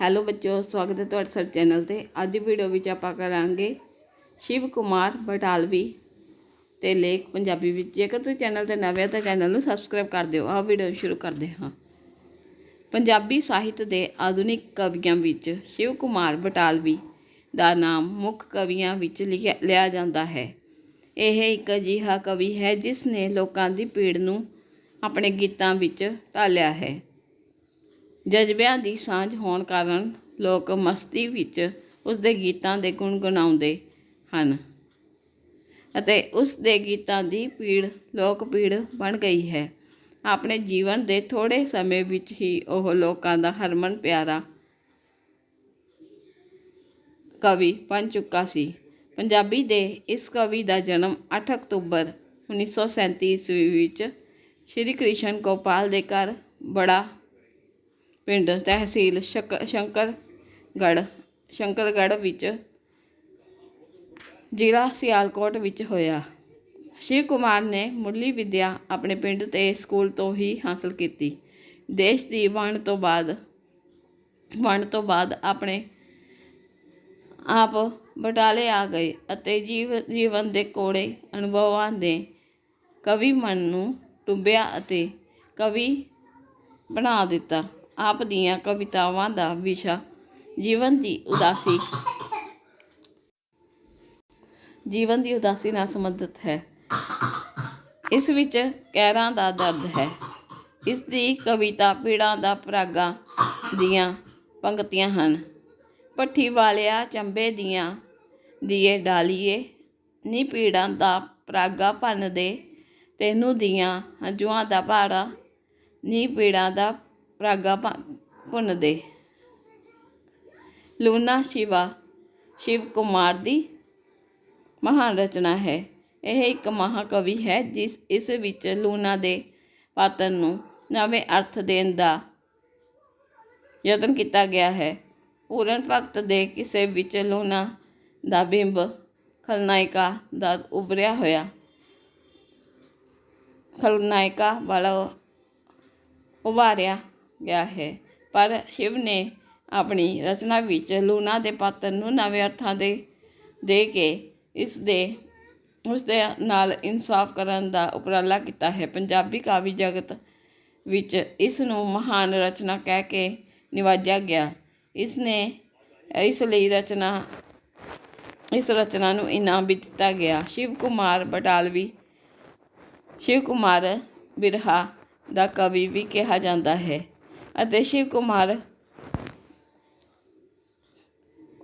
Hello ਬੱਚਿਓ, ਸਵਾਗਤ ਹੈ ਤੁਹਾਡਾ ਸਾਡੇ ਚੈਨਲ ਤੇ। ਅੱਜ ਦੀ ਵੀਡੀਓ ਵਿੱਚ ਆਪਾਂ ਕਰਾਂਗੇ ਸ਼ਿਵ ਕੁਮਾਰ ਬਟਾਲਵੀ ਤੇ ਲੇਖ ਪੰਜਾਬੀ ਵਿੱਚ। ਜੇਕਰ ਤੁਸੀਂ ਚੈਨਲ ਤੇ ਨਵੇਂ ਹੋ ਤਾਂ ਚੈਨਲ ਨੂੰ ਸਬਸਕ੍ਰਾਈਬ ਕਰ ਦਿਓ। ਆਹ ਵੀਡੀਓ ਸ਼ੁਰੂ ਕਰਦੇ ਹਾਂ। ਪੰਜਾਬੀ ਸਾਹਿਤ ਦੇ ਆਧੁਨਿਕ ਕਵੀਆਂ ਵਿੱਚ ਸ਼ਿਵ ਕੁਮਾਰ ਬਟਾਲਵੀ ਦਾ ਨਾਮ ਮੁੱਖ ਕਵੀਆਂ ਵਿੱਚ ਲਿਖਿਆ, ਲਿਆ ਜਾਂਦਾ ਹੈ। ਇਹ ਇੱਕ ਅਜਿਹਾ ਕਵੀ ਹੈ ਜਿਸ ਨੇ ਲੋਕਾਂ ਦੀ ਪੀੜ ਨੂੰ ਆਪਣੇ ਗੀਤਾਂ ਵਿੱਚ ਢਾਲਿਆ ਹੈ। ਜਜ਼ਬਿਆਂ ਦੀ ਸਾਂਝ ਹੋਣ ਕਾਰਨ ਲੋਕ ਮਸਤੀ ਵਿੱਚ ਉਸ ਦੇ ਗੀਤਾਂ ਦੇ ਗੁਣਗੁਣਾਉਂਦੇ ਹਨ ਅਤੇ ਉਸ ਦੇ ਗੀਤਾਂ ਦੀ ਪੀੜ ਲੋਕ ਪੀੜ ਬਣ ਗਈ ਹੈ। ਆਪਣੇ ਜੀਵਨ ਦੇ ਥੋੜੇ ਸਮੇਂ ਵਿੱਚ ਹੀ ਉਹ ਲੋਕਾਂ ਦਾ ਹਰਮਨ ਪਿਆਰਾ ਕਵੀ ਬਣ ਚੁੱਕਾ ਸੀ। ਪੰਜਾਬੀ ਦੇ ਇਸ ਕਵੀ ਦਾ ਜਨਮ 8 ਅਕਤੂਬਰ 1937 ਈਸਵੀ ਵਿੱਚ ਸ਼੍ਰੀ ਕ੍ਰਿਸ਼ਨ ਗੋਪਾਲ ਦੇ ਘਰ ਬੜਾ ਪਿੰਡ ਤਹਿਸੀਲ ਸ਼ਕ, ਸ਼ੰਕਰਗੜ੍ਹ ਸ਼ੰਕਰਗੜ੍ਹ ਵਿੱਚ ਜ਼ਿਲ੍ਹਾ ਸਿਆਲਕੋਟ ਵਿੱਚ ਹੋਇਆ। ਸ਼ਿਵ ਕੁਮਾਰ ਨੇ ਮੁੱਢਲੀ ਵਿੱਦਿਆ ਆਪਣੇ ਪਿੰਡ ਤੇ ਸਕੂਲ ਤੋਂ ਹੀ ਹਾਸਲ ਕੀਤੀ। ਦੇਸ਼ ਦੀ ਵੰਡ ਤੋਂ ਬਾਅਦ, ਵੰਡ ਤੋਂ ਬਾਅਦ ਆਪਣੇ ਆਪ ਬਟਾਲੇ ਆ ਗਏ ਅਤੇ ਜੀਵ, ਜੀਵਨ ਦੇ ਕੋੜੇ ਅਨੁਭਵਾਂ ਦੇ ਕਵੀ ਮਨ ਨੂੰ ਟੁੰਬਿਆ ਅਤੇ ਕਵੀ ਬਣਾ ਦਿੱਤਾ। ਆਪ ਦੀਆਂ ਕਵਿਤਾਵਾਂ ਦਾ ਵਿਸ਼ਾ ਜੀਵਨ ਦੀ ਉਦਾਸੀ। ਜੀਵਨ ਦੀ ਉਦਾਸੀ ਨਾਲ ਸੰਬੰਧਿਤ ਹੈ। ਇਸ ਵਿੱਚ ਕਹਿਰਾਂ ਦਾ ਦਰਦ ਹੈ। ਇਸ ਦੀ ਕਵਿਤਾ ਪੀੜਾਂ ਦਾ ਪਰਾਗਾ ਦੀਆਂ ਪੰਕਤੀਆਂ ਹਨ। ਭੱਠੀ ਵਾਲਿਆ ਚੰਬੇ ਦੀਆਂ ਦੀਏ ਡਾਲੀਏ, ਨੀ ਪੀੜਾਂ ਦਾ ਪਰਾਗਾ ਭੰਨ ਦੇ, ਤੈਨੂੰ ਦੀਆਂ ਹੰਝੂਆਂ ਦਾ ਭਾਰਾ, ਨੀ ਪੀੜਾਂ ਦਾ ਪਰਾਗਾ ਭੁੰਨ ਦੇ ਲੂਨਾ ਸ਼ਿਵਾ ਸ਼ਿਵ ਕੁਮਾਰ ਦੀ ਮਹਾਨ ਰਚਨਾ ਹੈ ਇਹ ਇੱਕ ਮਹਾਕਵੀ ਹੈ, ਜਿਸ ਇਸ ਵਿੱਚ ਲੂਨਾ ਦੇ ਪਾਤਰ ਨੂੰ ਨਵੇਂ ਅਰਥ ਦੇਣ ਦਾ ਯਤਨ ਕੀਤਾ ਗਿਆ ਹੈ। ਪੂਰਨ ਭਗਤ ਦੇ ਕਿਸੇ ਵਿੱਚ ਲੂਨਾ ਦਾ ਬਿੰਬ ਖਲਨਾਇਕਾ ਦਾ ਉਭਰਿਆ ਹੋਇਆ। ਖਲਨਾਇਕਾ ਵਾਲਾ ਉਭਾਰਿਆ ਗਿਆ ਹੈ। ਪਰ ਸ਼ਿਵ ਨੇ ਆਪਣੀ ਰਚਨਾ ਵਿੱਚ ਲੂਣਾ ਦੇ ਪਾਤਰ ਨੂੰ ਨਵੇਂ ਅਰਥਾਂ ਦੇ ਦੇ ਕੇ ਇਸ ਦੇ, ਉਸ ਦੇ ਨਾਲ ਇਨਸਾਫ ਕਰਨ ਦਾ ਉਪਰਾਲਾ ਕੀਤਾ ਹੈ। ਪੰਜਾਬੀ ਕਾਵਿ ਜਗਤ ਵਿੱਚ ਇਸ ਨੂੰ ਮਹਾਨ ਰਚਨਾ ਕਹਿ ਕੇ ਨਿਵਾਜਿਆ ਗਿਆ। ਇਸ ਨੇ, ਇਸ ਲਈ ਰਚਨਾ, ਇਸ ਰਚਨਾ ਨੂੰ ਇਨਾਮ ਵੀ ਦਿੱਤਾ ਗਿਆ। ਸ਼ਿਵ ਕੁਮਾਰ ਬਟਾਲਵੀ, ਸ਼ਿਵ ਕੁਮਾਰ ਬਿਰਹਾ ਦਾ ਕਵੀ ਵੀ ਕਿਹਾ ਜਾਂਦਾ ਹੈ। ਅਤੇ ਸ਼ਿਵ ਕੁਮਾਰ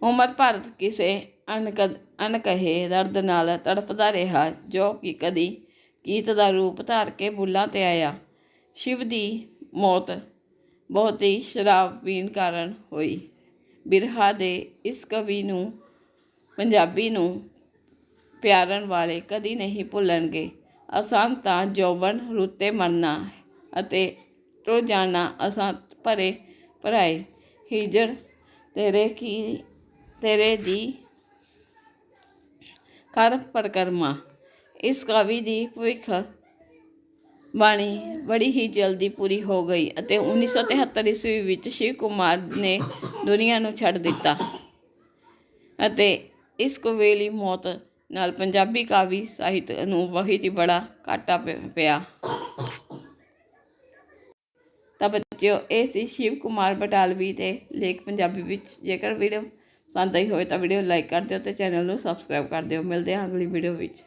ਉਮਰ ਭਰ ਕਿਸੇ ਅਣਕ, ਅਣਕਹੇ ਦਰਦ ਨਾਲ ਤੜਫਦਾ ਰਿਹਾ, ਜੋ ਕਿ ਕਦੀ ਗੀਤ ਦਾ ਰੂਪ ਧਾਰ ਕੇ ਬੁੱਲਾਂ ਤੇ ਆਇਆ। ਸ਼ਿਵ ਦੀ ਮੌਤ ਬਹੁਤ ਹੀ ਸ਼ਰਾਬ ਪੀਣ ਕਾਰਨ ਹੋਈ। ਬਿਰਹਾ ਦੇ ਇਸ ਕਵੀ ਨੂੰ, ਪੰਜਾਬੀ ਨੂੰ ਪਿਆਰਨ ਵਾਲੇ ਕਦੀ ਨਹੀਂ ਭੁੱਲਣਗੇ। ਅਸਾਂ ਤਾਂ ਜੋਬਨ ਰੁੱਤੇ ਮਰਨਾ ਅਤੇ ਟੁਰ ਜਾਣਾ ਅਸਾਂ ਭਰੇ ਭਰਾਏ। ਹਿਜੜ, ਤੇਰੇ ਕੀ, ਤੇਰੇ ਦੀ ਕਰ ਪਰਿਕਰਮਾ। ਇਸ ਕਾਵਿ ਦੀ ਭਵਿੱਖ ਬਾਣੀ ਬੜੀ ਹੀ ਜਲਦੀ ਪੂਰੀ ਹੋ ਗਈ ਅਤੇ 1973 ਈਸਵੀ ਵਿੱਚ ਸ਼ਿਵ ਕੁਮਾਰ ਨੇ ਦੁਨੀਆ ਨੂੰ ਛੱਡ ਦਿੱਤਾ ਅਤੇ ਇਸ ਕਵੇਲੀ ਮੌਤ ਨਾਲ ਪੰਜਾਬੀ ਕਾਵਿ ਸਾਹਿਤ ਨੂੰ ਬਹੁਤ ਹੀ ਬੜਾ ਘਾਟਾ ਪਿਆ ਤਾਂ ਬੱਚਿਓ ਇਹ ਸੀ ਸ਼ਿਵ ਕੁਮਾਰ ਬਟਾਲਵੀ ਦੇ ਲੇਖ ਪੰਜਾਬੀ ਵਿੱਚ। ਜੇਕਰ ਵੀਡੀਓ ਪਸੰਦ ਆਈ ਹੋਵੇ ਤਾਂ ਵੀਡੀਓ ਲਾਈਕ ਕਰ ਦਿਓ ਤੇ ਚੈਨਲ ਨੂੰ ਸਬਸਕ੍ਰਾਈਬ ਕਰ ਦਿਓ। ਮਿਲਦੇ ਹਾਂ ਅਗਲੀ ਵੀਡੀਓ ਵਿੱਚ।